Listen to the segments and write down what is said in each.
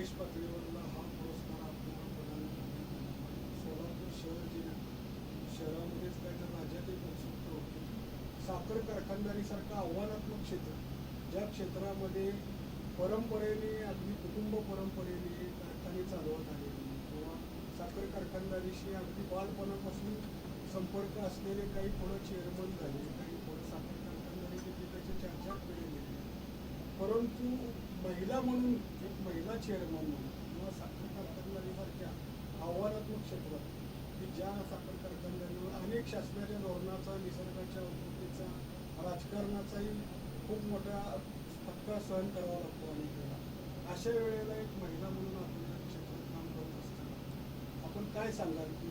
देश पातळीवरला हा पुरस्कार आपल्याला प्रदान सोलापूर शहर जिल्ह्यात शहरामध्येच काय तर राज्यातही उत्सुकता होती साखर कारखानदारीसारखं आव्हानात्मक क्षेत्र ज्या क्षेत्रामध्ये परंपरेने अगदी कुटुंब परंपरेने कारखाने चालवत आलेले किंवा साखर कारखानदारीशी अगदी बालपणापासून संपर्क असलेले काही पुढं चेअरमन झाले काही पुढं साखर कारखानदारीचे ते त्याच्या चार चार गेले परंतु महिला म्हणून एक महिला चेअरमन म्हणून किंवा साखर कारखानदारीसारख्या आव्हानात्मक क्षेत्रात की ज्या साखर कारखानदारीवर अनेक शासनाच्या धोरणाचा निसर्गाच्या उत्पत्तीचा राजकारणाचाही खूप मोठा फटका सहन करावा लागतो अनेक वेळा. अशा वेळेला एक महिला म्हणून आपण या क्षेत्रात काम करत असताना आपण काय सांगाल की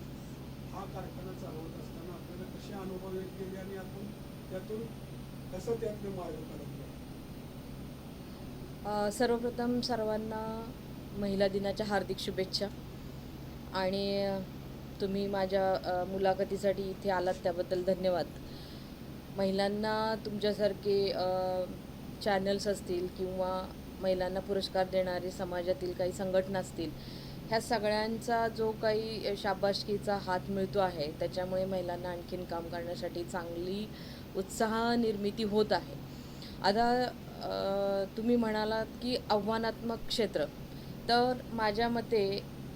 हा कारखाना चालवत असताना आपल्याला कसे अनुभव येत गेले आणि आपण त्यातून कसं त्यातले मार्ग काढत सर्वप्रथम सर्वांना महिला दिनाच्या हार्दिक शुभेच्छा. आणि तुम्ही माझ्या मुलाखतीसाठी इथे आलात त्याबद्दल धन्यवाद. महिलांना तुमच्यासारखे चॅनल्स असतील किंवा महिलांना पुरस्कार देणारे समाजातील काही संघटना असतील ह्या सगळ्यांचा जो काही शाबासकीचा हात मिळतो आहे त्याच्यामुळे महिलांना आणखीन काम करण्यासाठी चांगली उत्साह निर्मिती होत आहे. आता तुम्ही म्हणालात की आव्हानात्मक क्षेत्र. तर माझ्या मते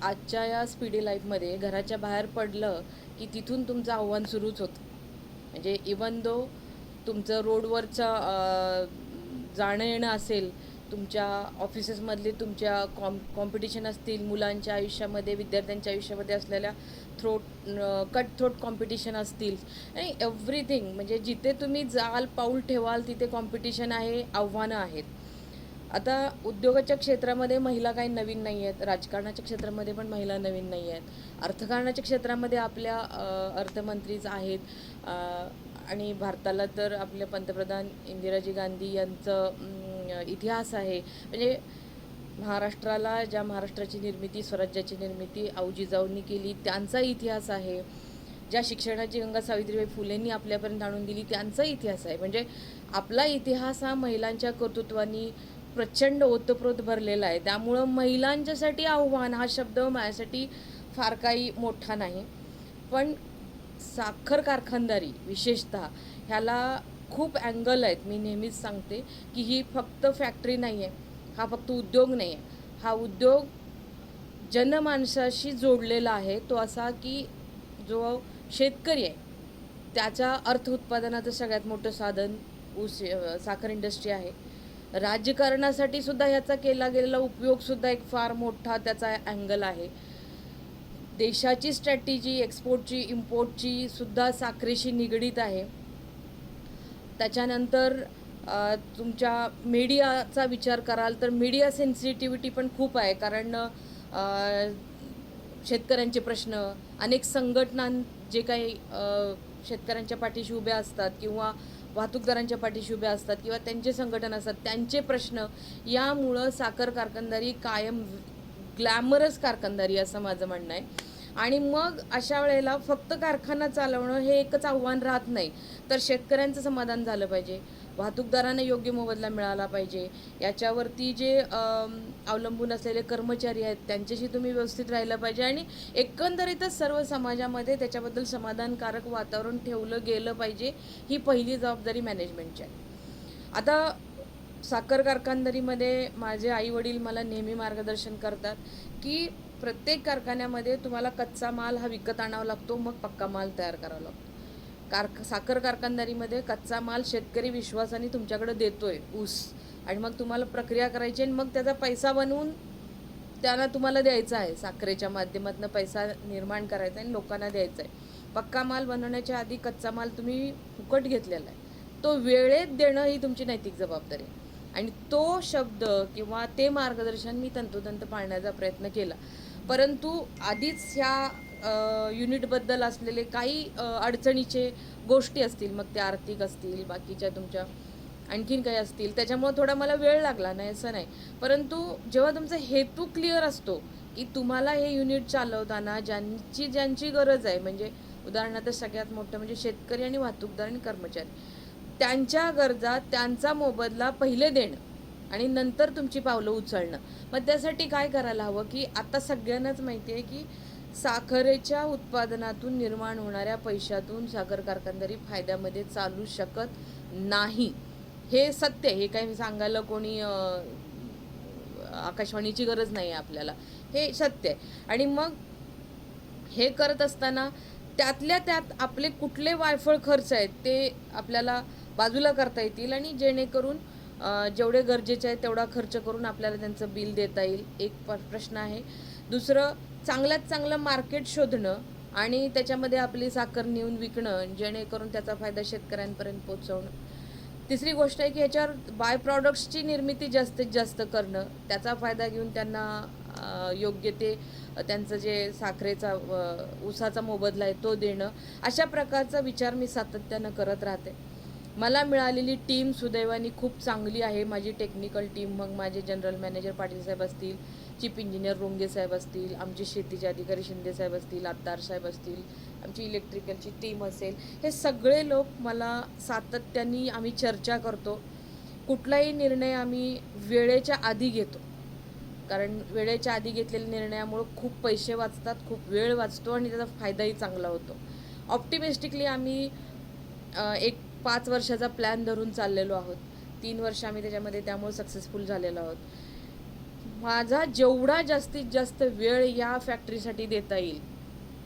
आजच्या या स्पीडी लाईफमध्ये घराच्या बाहेर पडलं की तिथून तुमचं आव्हान सुरूच होतं. म्हणजे इवन दो तुमचं रोडवरचं जाणं येणं असेल तुमच्या ऑफिसेसमधले तुमच्या कॉम कॉम्पिटिशन असतील मुलांच्या आयुष्यामध्ये विद्यार्थ्यांच्या आयुष्यामध्ये असलेल्या थ्रोट कट थ्रोट कॉम्पिटिशन असतील. आणि एव्हरीथिंग म्हणजे जिथे तुम्ही जाल पाऊल ठेवाल तिथे कॉम्पिटिशन आहे आव्हानं आहेत. आता उद्योगाच्या क्षेत्रामध्ये महिला काही नवीन नाही आहेत. राजकारणाच्या क्षेत्रामध्ये पण महिला नवीन नाही आहेत. अर्थकारणाच्या क्षेत्रामध्ये आपल्या अर्थमंत्रीच आहेत. आणि भारताला तर आपल्या पंतप्रधान इंदिराजी गांधी यांचं इतिहास आहे. म्हणजे महाराष्ट्राला ज्या महाराष्ट्राची निर्मिती स्वराज्याची निर्मिती औजिजाऊंनी केली त्यांचा इतिहास आहे. ज्या शिक्षणाची गंगा सावित्रीबाई फुलेंनी आपल्यापर्यंत आणून दिली त्यांचा इतिहास आहे. म्हणजे आपला इतिहास हा महिलांच्या कर्तृत्वानी प्रचंड ओतप्रोत भरलेला आहे. त्यामुळं महिलांच्यासाठी आव्हान हा शब्द माझ्यासाठी फार काही मोठा नाही. पण साखर कारखानदारी विशेषतः ह्याला खूप अँगल आहेत. मी नेहमीच सांगते की ही फक्त फॅक्टरी नाही आहे हा फक्त उद्योग नाही आहे हा उद्योग जनमानसाशी जोडलेला आहे. तो असा की जो शेतकरी आहे त्याच्या अर्थ उत्पादनाचं सगळ्यात मोठं साधन ऊस साखर इंडस्ट्री आहे. राजकारणासाठी सुद्धा ह्याचा केला गेलेला उपयोगसुद्धा एक फार मोठा त्याचा अँगल आहे. देशाची स्ट्रॅटेजी एक्सपोर्टची इम्पोर्टची सुद्धा साखरेशी निगडीत आहे. त्याच्यानंतर तुमच्या मीडियाचा विचार कराल तर मीडिया सेन्सिटिव्हिटी पण खूप आहे. कारण शेतकऱ्यांचे प्रश्न अनेक संघटनां जे काही शेतकऱ्यांच्या पाठीशी उभ्या असतात किंवा वाहतूकदारांच्या पाठीशी उभ्या असतात किंवा त्यांचे संघटन असतात त्यांचे प्रश्न यामुळं साखर कारखानदारी कायम ग्लॅमरस कारखानदारी असं माझं म्हणणं आहे. आणि मग अशा वेळेला फक्त कारखाना चालवणं हे एकच आव्हान राहत नाही. तर शेतकऱ्यांचं समाधान झालं पाहिजे. वाहतूकदारांना योग्य मोबदला मिळाला पाहिजे. याच्यावरती जे अवलंबून असलेले कर्मचारी आहेत त्यांच्याशी तुम्ही व्यवस्थित राहिलं पाहिजे आणि एकंदरीतच सर्व समाजामध्ये त्याच्याबद्दल समाधानकारक वातावरण ठेवलं गेलं पाहिजे ही पहिली जबाबदारी मॅनेजमेंटची आहे. आता साखर कारखानदारीमध्ये माझे आई वडील मला नेहमी मार्गदर्शन करतात की प्रत्येक कारखान्यामध्ये तुम्हाला कच्चा माल हा विकत आणावा लागतो मग पक्का माल तयार करावा लागतो. कारख साखर कारखानदारीमध्ये कच्चा माल शेतकरी विश्वासाने तुमच्याकडे देतोय ऊस. आणि मग तुम्हाला प्रक्रिया करायची आणि मग त्याचा पैसा बनवून त्यांना तुम्हाला द्यायचा आहे. साखरेच्या माध्यमातून पैसा निर्माण करायचा आणि लोकांना द्यायचा आहे. पक्का माल बनवण्याच्या आधी कच्चा माल तुम्ही फुकट घेतलेला आहे. तो वेळेत देणं ही तुमची नैतिक जबाबदारी आहे. आणि तो शब्द किंवा ते मार्गदर्शन मी तंतोतंत पाळण्याचा प्रयत्न केला. परंतु आधीच ह्या युनिटबद्दल असलेले काही अडचणीचे गोष्टी असतील मग त्या आर्थिक असतील बाकीच्या तुमच्या आणखीन काही असतील त्याच्यामुळे थोडा मला वेळ लागला नाही असं नाही. परंतु जेव्हा तुमचा हेतू क्लिअर असतो की तुम्हाला हे युनिट चालवताना ज्यांची ज्यांची गरज आहे म्हणजे उदाहरणार्थ सगळ्यात मोठं म्हणजे शेतकरी आणि वाहतूकदार आणि कर्मचारी त्यांच्या गरजा त्यांचा मोबदला पहिले देणं. आणि नंतर तुमची पावलं उचलणं. मग त्यासाठी काय करायला हवं की आता सगळ्यांनाच माहिती आहे की साखरेच्या उत्पादनातून निर्माण होणाऱ्या पैशातून साखर कारखानदारी फायद्यामध्ये चालू शकत नाही. हे सत्य हे काही सांगायला कोणी आकाशवाणीची गरज नाही आहे आपल्याला. हे सत्य आहे. आणि मग हे करत असताना त्यातल्या त्यात आपले कुठले वायफळ खर्च आहेत ते आपल्याला बाजूला करता येतील आणि जेणेकरून जेवढे गरजेचे आहे तेवढा खर्च करून आपल्याला त्यांचं बिल देता येईल एक प्रश्न आहे. दुसरं चांगल्यात चांगलं मार्केट शोधणं आणि त्याच्यामध्ये आपली साखर नेऊन विकणं जेणेकरून त्याचा फायदा शेतकऱ्यांपर्यंत पोचवणं तिसरी गोष्ट आहे की ह्याच्यावर बाय प्रॉडक्ट्सची निर्मिती जास्तीत जास्त करणं त्याचा फायदा घेऊन त्यांना योग्य ते त्यांचं जे साखरेचा ऊसाचा मोबदला आहे तो देणं अशा प्रकारचा विचार मी सातत्यानं करत राहते. मला मिळालेली टीम सुदैवाने खूप चांगली आहे. माझी टेक्निकल टीम मग माझे जनरल मॅनेजर पाटील साहेब असतील चीफ इंजिनियर रोंगे साहेब असतील आमचे शेतीचे अधिकारी शिंदे साहेब असतील आत्तार साहेब असतील आमची इलेक्ट्रिकलची टीम असेल हे सगळे लोक मला सातत्याने आम्ही चर्चा करतो. कुठलाही निर्णय आम्ही वेळेच्या आधी घेतो. कारण वेळेच्या आधी घेतलेल्या निर्णयामुळं खूप पैसे वाचतात खूप वेळ वाचतो आणि त्याचा फायदाही चांगला होतो. ऑप्टिमिस्टिकली आम्ही एक पाच वर्षाचा प्लॅन धरून चाललेलो आहोत. तीन वर्ष आम्ही त्याच्यामध्ये त्यामुळे सक्सेसफुल झालेलो आहोत. माझा जेवढा जास्तीत जास्त वेळ या फॅक्टरीसाठी देता येईल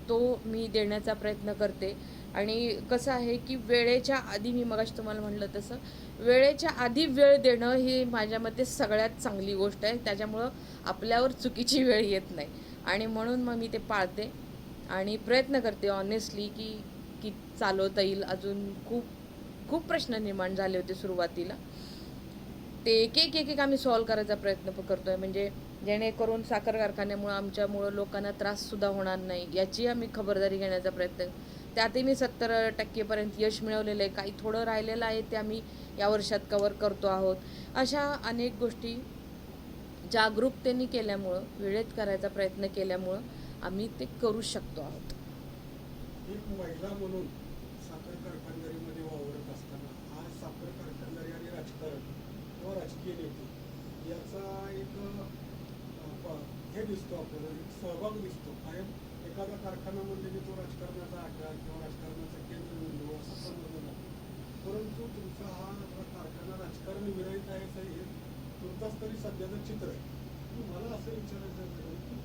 तो मी देण्याचा प्रयत्न करते. आणि कसं आहे की वेळेच्या आधी मी मगाशी तुम्हाला म्हणलं तसं वेळेच्या आधी वेळ देणं ही माझ्या मते सगळ्यात चांगली गोष्ट आहे. त्याच्यामुळं आपल्यावर चुकीची वेळ येत नाही. आणि म्हणून मग मी ते पाळते आणि प्रयत्न करते ऑनेस्टली की की चालवता येईल. अजून खूप खूप प्रश्न निर्माण झाले होते सुरुवातीला. ते एक एक एक एक आम्ही सॉल्व करायचा प्रयत्न करतोय. म्हणजे जेणेकरून साखर कारखान्यामुळं आमच्यामुळं लोकांना त्राससुद्धा होणार नाही याची आम्ही खबरदारी घेण्याचा प्रयत्न त्यातही मी सत्तर टक्केपर्यंत यश मिळवलेलं आहे. काही थोडं राहिलेलं आहे ते आम्ही या वर्षात कवर करतो आहोत. अशा अनेक गोष्टी जागरूकतेने केल्यामुळं वेळेत करायचा प्रयत्न केल्यामुळं आम्ही ते करू शकतो आहोत. एक महिला म्हणून साखर कारखानदारीमध्ये वावरत असताना आज साखर कारखानदारी आणि राजकारण केली होती. याचा एक प- हे दिसतो आपल्याला एक सहभाग दिसतो. कायम एखादा कारखाना म्हणजे की तो राजकारणाचा आकार किंवा राजकारणाचा केंद्र बिंदू असं समजलं जातं परंतु तुमचा हा कारखाना राजकारण विरहित आहे असं हे तुमचाच तरी सध्याचं चित्र आहे. मला असं विचारायचं आहे की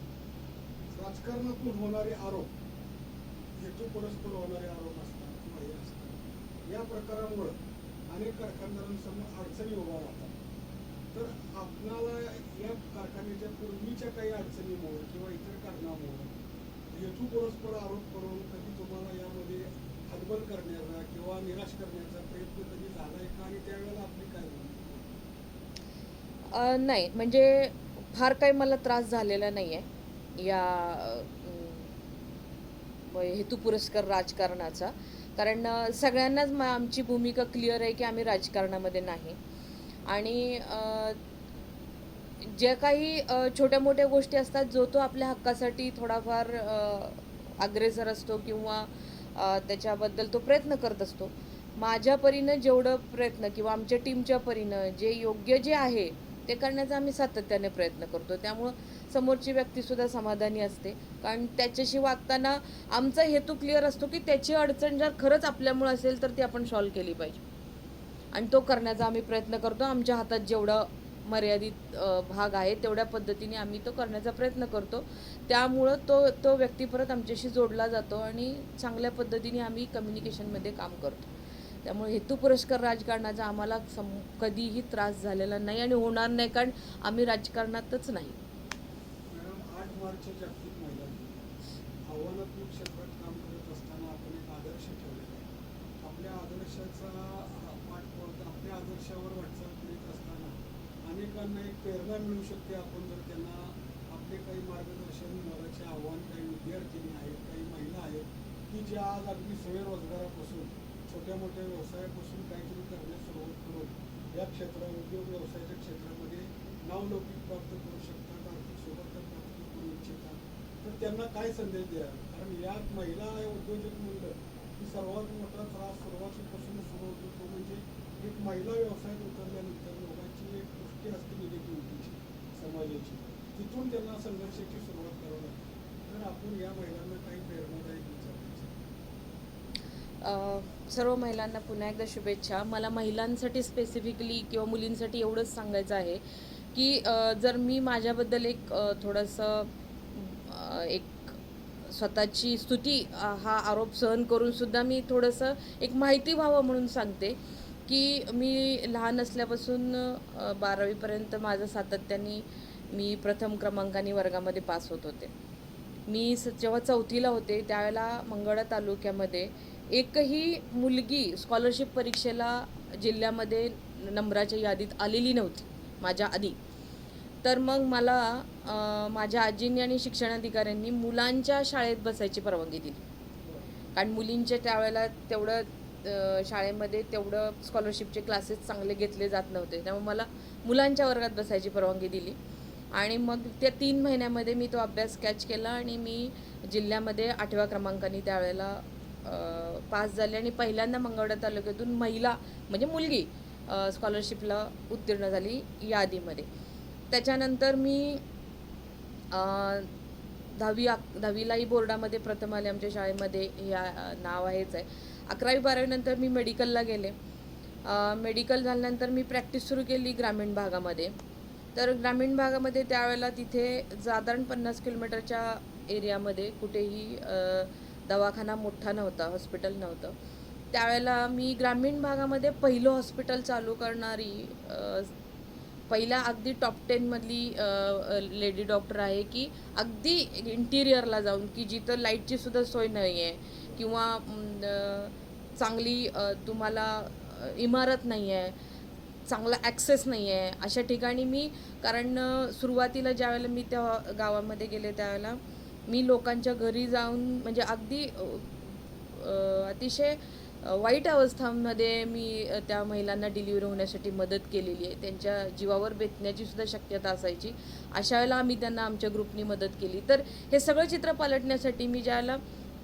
राजकारणातून होणारे आरोप हेतू परस्पर होणारे आरोप असतात किंवा हे असतात. या प्रकारामुळं अनेक कारखानदारांसमोर अडचणी उभा राहतात. तर आपणाला या कारखान्याच्या पूर्वीच्या काही अडचणीमुळे किंवा इतर कारणामुळे हेतू परस्पर आरोप करून कधी तुम्हाला यामध्ये हतबल करण्याचा किंवा निराश करण्याचा प्रयत्न कधी झालाय का? आणि त्यावेळेला आपली काय नाही. म्हणजे फार काही मला त्रास झालेला नाही आहे या हेतू पुरस्कार राजकारणाचा. कारण सगळ्यांनाच आमची भूमिका क्लिअर आहे की आम्ही राजकारणामध्ये नाही. आणि ज्या काही छोट्या मोठ्या गोष्टी असतात जो तो आपल्या हक्कासाठी थोडाफार अग्रेसर असतो किंवा त्याच्याबद्दल तो प्रयत्न करत असतो. माझ्या परीनं जेवढं प्रयत्न किंवा आमच्या टीमच्या परीनं जे योग्य जे आहे ते करण्याचा आम्ही सातत्याने प्रयत्न करतो. त्यामुळं समोरची व्यक्तीसुद्धा समाधानी असते. कारण त्याच्याशी वागताना आमचा हेतू क्लिअर असतो की त्याची अडचण जर खरंच आपल्यामुळं असेल तर ती आपण सॉल्व्ह केली पाहिजे. आणि तो करण्याचा आम्ही प्रयत्न करतो. आमच्या हातात जेवढं मर्यादित भाग आहे तेवढ्या पद्धतीने आम्ही तो करण्याचा प्रयत्न करतो. त्यामुळं तो तो व्यक्ती परत आमच्याशी जोडला जातो आणि चांगल्या पद्धतीने आम्ही कम्युनिकेशनमध्ये काम करतो. त्यामुळे हेतू पुरस्कार राजकारणाचा आम्हाला सम कधीही त्रास झालेला नाही आणि होणार नाही कारण आम्ही राजकारणातच नाही मॅडम आठ मार्च जागतिक महिला दिन आव्हानात्मक क्षेत्रात काम करत असताना आपण एक आदर्श ठेवलेला आहे आपल्या आदर्शाचा अ, पाठपुरावा आपल्या वाटचाल करीत असताना अनेकांना एक प्रेरणा मिळू शकते. आपण जर त्यांना आपले काही मार्गदर्शन मोलाचे आव्हान काही विद्यार्थिनी आहेत काही महिला आहेत की ज्या आज अगदी स्वयंरोजगारापासून छोट्या मोठ्या व्यवसायापासून काहीतरी करण्यास सुरुवात करून या क्षेत्रात उद्योग व्यवसायाच्या क्षेत्रामध्ये नावलौकिक प्राप्त करू शकतात आर्थिक सोबत प्राप्त करू इच्छितात तर त्यांना काय संदेश द्या कारण यात महिला उद्योजक म्हणलं की सर्वात मोठा त्रास सुरुवातीपासून सुरू होतो तो म्हणजे एक महिला व्यवसायात उतरल्यानंतर लोकांची एक दृष्टी शक्ती असते निगेटिव्हिटीची समाजाची. तिथून त्यांना संघर्षाची सुरुवात करावी लागते. तर आपण या महिलांना काही प्रेरणादायक विचारायचं सर्व महिलांना पुन्हा एकदा शुभेच्छा. मला महिलांसाठी स्पेसिफिकली किंवा मुलींसाठी एवढंच सांगायचं आहे की जर मी माझ्याबद्दल एक थोडंसं एक स्वतःची स्तुती हा आरोप सहन करून सुद्धा मी थोडंसं एक माहिती व्हावं म्हणून सांगते. की मी लहान असल्यापासून बारावीपर्यंत माझं सातत्याने मी प्रथम क्रमांकाने वर्गामध्ये पास होत होते. मी स जेव्हा चौथीला होते त्यावेळेला मंगळा तालुक्यामध्ये एकही मुलगी स्कॉलरशिप परीक्षेला जिल्ह्यामध्ये नंबराच्या यादीत आलेली नव्हती माझ्या आधी. तर मग मला माझ्या आजींनी आणि शिक्षणाधिकाऱ्यांनी मुलांच्या शाळेत बसायची परवानगी दिली. कारण मुलींच्या त्यावेळेला तेवढं शाळेमध्ये तेवढं स्कॉलरशिपचे क्लासेस चांगले घेतले जात नव्हते. त्यामुळे मला मुलांच्या वर्गात बसायची परवानगी दिली. आणि मग त्या तीन महिन्यामध्ये मी तो अभ्यास कॅच केला आणि मी जिल्ह्यामध्ये आठव्या क्रमांकाने त्यावेळेला पास झाले. आणि पहिल्यांदा मंगळवेढा तालुक्यातून महिला म्हणजे मुलगी स्कॉलरशिपला उत्तीर्ण झाली यादीमध्ये. त्याच्यानंतर मी दहावी अक दहावीलाही बोर्डामध्ये प्रथम आले आमच्या शाळेमध्ये. ह्या नाव आहेच आहे. अकरावी बारावीनंतर मी मेडिकलला गेले. मेडिकल झाल्यानंतर मी प्रॅक्टिस सुरू केली ग्रामीण भागामध्ये. तर ग्रामीण भागामध्ये त्यावेळेला तिथे साधारण पन्नास किलोमीटरच्या एरियामध्ये कुठेही दवाखाना मोठा नव्हता हॉस्पिटल नव्हतं. त्यावेळेला मी ग्रामीण भागामध्ये पहिलं हॉस्पिटल चालू करणारी पहिला पहिल्या अगदी टॉप टेनमधली लेडी डॉक्टर आहे की अगदी इंटिरियरला जाऊन की जिथं लाईटची सुद्धा सोय नाही आहे किंवा चांगली तुम्हाला इमारत नाही आहे चांगला ॲक्सेस नाही आहे अशा ठिकाणी मी कारण सुरुवातीला ज्यावेळेला मी त्या गावामध्ये गेले त्यावेळेला मी लोकांच्या घरी जाऊन म्हणजे अगदी अतिशय वाईट अवस्थांमध्ये मी त्या महिलांना डिलिव्हरी होण्यासाठी मदत केलेली आहे. त्यांच्या जीवावर बेतण्याची सुद्धा शक्यता असायची. अशा वेळेला आम्ही त्यांना आमच्या ग्रुपनी मदत केली. तर हे सगळं चित्र पालटण्यासाठी मी ज्यावेळेला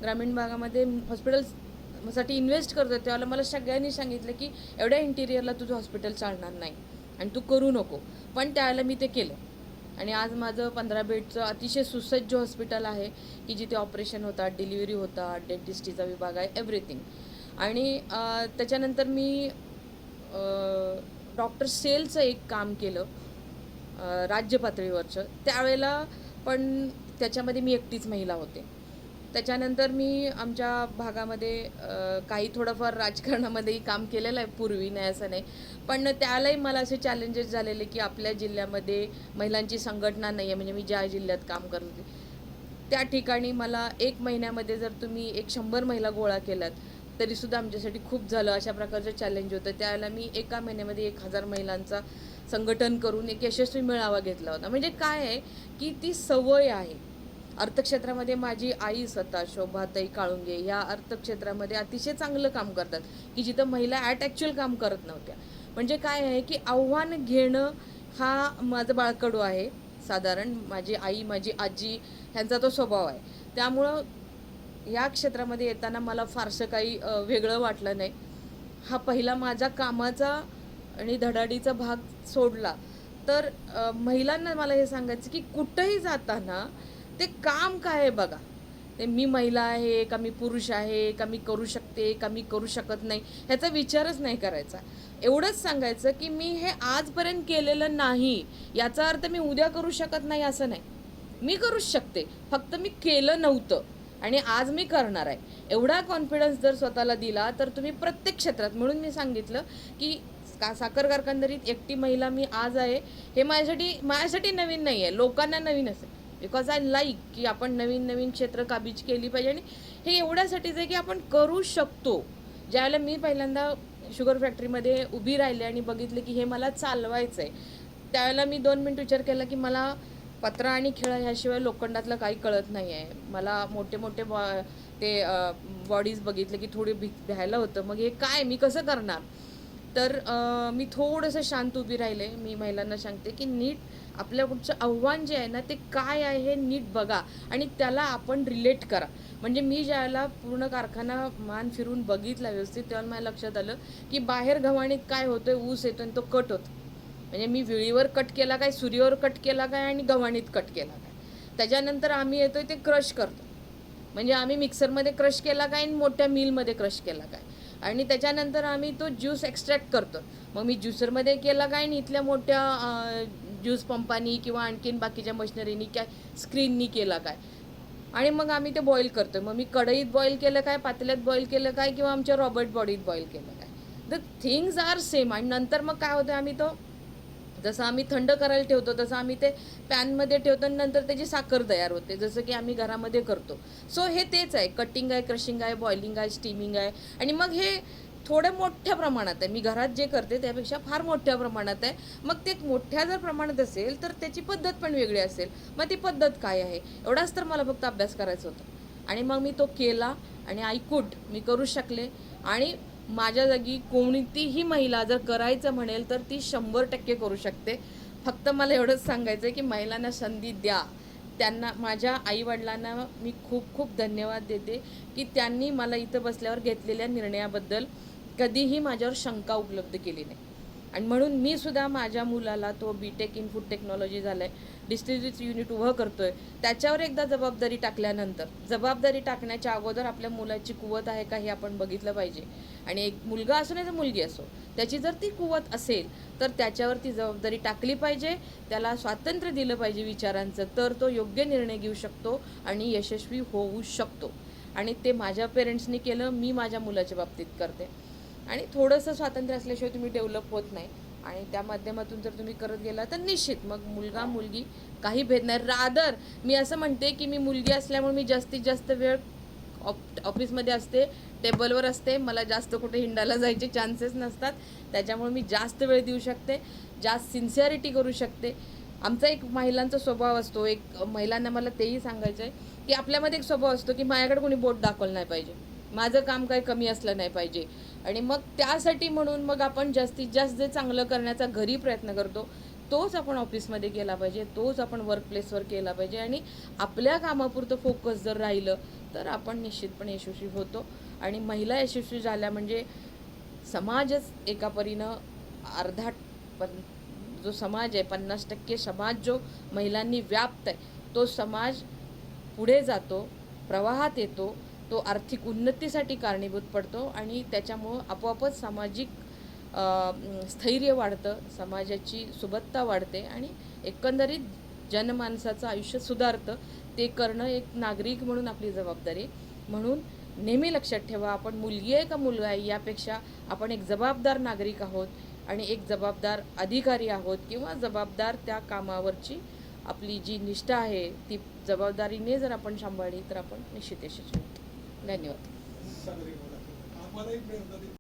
ग्रामीण भागामध्ये हॉस्पिटल्ससाठी इन्व्हेस्ट करतो त्यावेळेला मला सगळ्यांनी सांगितलं की एवढ्या इंटिरियरला तुझं हॉस्पिटल चालणार नाही आणि तू करू नको. पण त्यावेळेला मी ते केलं. आणि आज माझं पंधरा बेडचं अतिशय सुसज्ज हॉस्पिटल आहे की जिथे ऑपरेशन होतात डिलिव्हरी होतात डेंटिस्टीचा विभाग आहे एव्हरीथिंग आणि त्याच्यानंतर मी डॉक्टर सेलचं एक काम केलं राज्य पातळीवरचं त्यावेळेला पण त्याच्यामध्ये मी एकटीच महिला होते. त्याच्यानंतर मी आमच्या भागामध्ये काही थोडंफार राजकारणामध्येही काम केलेलं आहे पूर्वी नाही असं नाही. पण त्यालाही मला असे चॅलेंजेस झालेले की आपल्या जिल्ह्यामध्ये महिलांची संघटना नाही आहे म्हणजे मी ज्या जिल्ह्यात काम करत होते. त्या ठिकाणी मला एक महिन्यामध्ये जर तुम्ही एक शंभर महिला गोळा केल्यात तरीसुद्धा आमच्यासाठी खूप झालं. अशा प्रकारचं चॅलेंज होतं. त्यावेळेला मी एका महिन्यामध्ये एक हजार महिलांचा संघटन करून एक यशस्वी मेळावा घेतला होता. म्हणजे काय आहे की ती सवय आहे. अर्थक्षेत्रामध्ये माझी आई स्वतः शोभाताई काळुंगे या अर्थक्षेत्रामध्ये अतिशय चांगलं काम करतात. की जिथं महिला ॲट ॲक्च्युअल काम करत नव्हत्या. म्हणजे काय आहे की आव्हान घेणं हा माझं बाळकडू आहे. साधारण माझी आई माझी आजी ह्यांचा तो स्वभाव आहे. त्यामुळं या क्षेत्रामध्ये येताना मला फारसं काही वेगळं वाटलं नाही. हा पहिला माझा कामाचा आणि धडाडीचा भाग सोडला. तर महिलांना मला हे सांगायचं की कुठंही जाताना ते काम काय आहे बघा? ते मी महिला आहे का मी पुरुष आहे का मी करू शकते का मी करू शकत नाही ह्याचा विचारच नाही करायचा. एवढंच सांगायचं की मी हे आजपर्यंत केलेलं नाही याचा अर्थ मी उद्या करू शकत नाही असं नाही. मी करूच शकते फक्त मी केलं नव्हतं आणि आज मी करणार आहे. एवढा कॉन्फिडन्स जर स्वतःला दिला तर तुम्ही प्रत्येक क्षेत्रात म्हणून मी सांगितलं की का साखर कारखानदारीत एकटी महिला मी आज आहे हे माझ्यासाठी माझ्यासाठी नवीन नाही आहे लोकांना नवीन असेल बिकॉज आय लाईक की आपण नवीन नवीन क्षेत्र काबीज केली पाहिजे आणि हे एवढ्यासाठीच आहे की आपण करू शकतो. ज्यावेळेला मी पहिल्यांदा शुगर फॅक्टरीमध्ये उभी राहिले आणि बघितले की हे मला चालवायचं आहे त्यावेळेला मी दोन मिनिट विचार केला की मला पत्रा आणि खेळ ह्याशिवाय लोखंडातलं काही कळत नाही आहे मला मोठे मोठे बॉ ते बॉडीज बघितले की थोडी भी भ्यायला होतं. मग हे काय? मी कसं करणार? तर मी थोडंसं शांत उभी राहिले. मी महिलांना सांगते की नीट आपल्या पुढचं आव्हान जे आहे ना ते काय आहे हे नीट बघा आणि त्याला आपण रिलेट करा. म्हणजे मी ज्यावेळेला पूर्ण कारखाना मान फिरून बघितला व्यवस्थित तेव्हा माझ्या लक्षात आलं की बाहेर गव्हाणीत काय होतोय ऊस येतो आणि तो कट होतो म्हणजे मी विळीवर कट केला काय सूर्यावर कट केला काय आणि गव्हाणीत कट केला काय? त्याच्यानंतर आम्ही येतोय ते क्रश करतो. म्हणजे आम्ही मिक्सरमध्ये क्रश केला काय आणि मोठ्या मिलमध्ये क्रश केला काय? आणि त्याच्यानंतर आम्ही तो ज्यूस एक्स्ट्रॅक्ट करतो. मग मी ज्युसरमध्ये केला काय आणि इथल्या मोठ्या ज्यूस पंपानी किंवा आणखीन बाकीच्या मशिनरीनी काय स्क्रीननी केला काय. आणि मग आम्ही ते बॉईल करतो मग मी कढईत बॉईल केलं काय पातेल्यात बॉईल केलं काय किंवा आमच्या रॉबर्ट बॉडीत बॉईल केलं काय. द थिंग्ज आर सेम आणि नंतर मग काय होतं आम्ही तो जसं आम्ही थंड करायला ठेवतो तसं आम्ही ते पॅनमध्ये ठेवतो आणि नंतर त्याची साखर तयार होते जसं की आम्ही घरामध्ये करतो. सो हे तेच आहे. कटिंग आहे क्रशिंग आहे बॉइलिंग आहे स्टीमिंग आहे. आणि मग हे थोड्या मोठ्या प्रमाणात आहे. मी घरात जे करते त्यापेक्षा फार मोठ्या प्रमाणात आहे. मग ते मोठ्या जर प्रमाणात असेल तर त्याची पद्धत पण वेगळी असेल. मग ती पद्धत काय आहे? एवढाच तर मला फक्त अभ्यास करायचा होता. आणि मग मी तो केला आणि आय मी करू शकले. आणि माझ्या जागी कोणतीही महिला जर करायचं म्हणेल तर ती शंभर टक्के करू शकते. फक्त मला एवढंच सांगायचं आहे की महिलांना संधी द्या. त्यांना माझ्या आईवडिलांना मी खूप खूप धन्यवाद देते की त्यांनी मला इथं बसल्यावर घेतलेल्या निर्णयाबद्दल कधीही माझ्यावर शंका उपलब्ध केली नाही. आणि म्हणून मी सुद्धा माझ्या मुलाला तो B tech in food technology झालं आहे डिस्ट्रिब्यूट युनिट उभं करतोय त्याच्यावर एकदा जबाबदारी टाकल्यानंतर जबाबदारी टाकण्याच्या अगोदर आपल्या मुलाची कुवत आहे का हे आपण बघितलं पाहिजे. आणि एक मुलगा असो नाही तर मुलगी असो त्याची जर ती कुवत असेल तर त्याच्यावर ती जबाबदारी टाकली पाहिजे त्याला स्वातंत्र्य दिलं पाहिजे विचारांचं तर तो योग्य निर्णय घेऊ शकतो आणि यशस्वी होऊ शकतो. आणि ते माझ्या पेरेंट्सनी केलं मी माझ्या मुलाच्या बाबतीत करते. आणि थोडंसं स्वातंत्र्य असल्याशिवाय तुम्ही डेव्हलप होत नाही. आणि त्या माध्यमातून जर तुम्ही करत गेला तर निश्चित मग मुलगा मुलगी काही भेद नाही. रादर मी असं म्हणते की मी मुलगी असल्यामुळे मी जास्तीत जास्त वेळ ऑप ऑफिसमध्ये असते टेबलवर असते. मला जास्त कुठे हिंडायला जायचे चान्सेस नसतात. त्याच्यामुळे मी जास्त वेळ देऊ शकते. जास्त सिन्सिअरिटी करू शकते. आमचा एक महिलांचा स्वभाव असतो. एक महिलांना मला तेही सांगायचं आहे की आपल्यामध्ये एक स्वभाव असतो की माझ्याकडे कोणी बोट दाखवलं नाही पाहिजे. माझं काम काही कमी असलं नाही पाहिजे. आणि मग त्यासाठी म्हणून मग आपण जास्तीत जास्त जे चांगलं करण्याचा घरी प्रयत्न करतो तोच आपण ऑफिसमध्ये केला पाहिजे तोच आपण वर्कप्लेसवर केला पाहिजे. आणि आपल्या कामापुरतं फोकस जर राहिलं तर आपण निश्चितपणे यशस्वी होतो. आणि महिला यशस्वी झाल्या म्हणजे समाजच एका परीनं अर्धा पण जो समाज आहे पन्नास टक्के समाज जो महिलांनी व्याप्त आहे तो समाज पुढे जातो प्रवाहात येतो तो आर्थिक उन्नतीसाठी कारणीभूत पडतो आणि त्याच्यामुळं आपोआपच सामाजिक स्थैर्य वाढतं समाजाची सुबत्ता वाढते आणि एकंदरीत जनमानसाचं आयुष्य सुधारतं. ते करणं एक नागरिक म्हणून आपली जबाबदारी म्हणून नेहमी लक्षात ठेवा आपण मुलगी आहे का मुलगा आहे यापेक्षा आपण एक जबाबदार नागरिक आहोत आणि एक जबाबदार अधिकारी आहोत किंवा जबाबदार त्या कामावरची आपली जी निष्ठा आहे ती जबाबदारीने जर आपण सांभाळली तर आपण निश्चित यशस्वी धन्यवाद.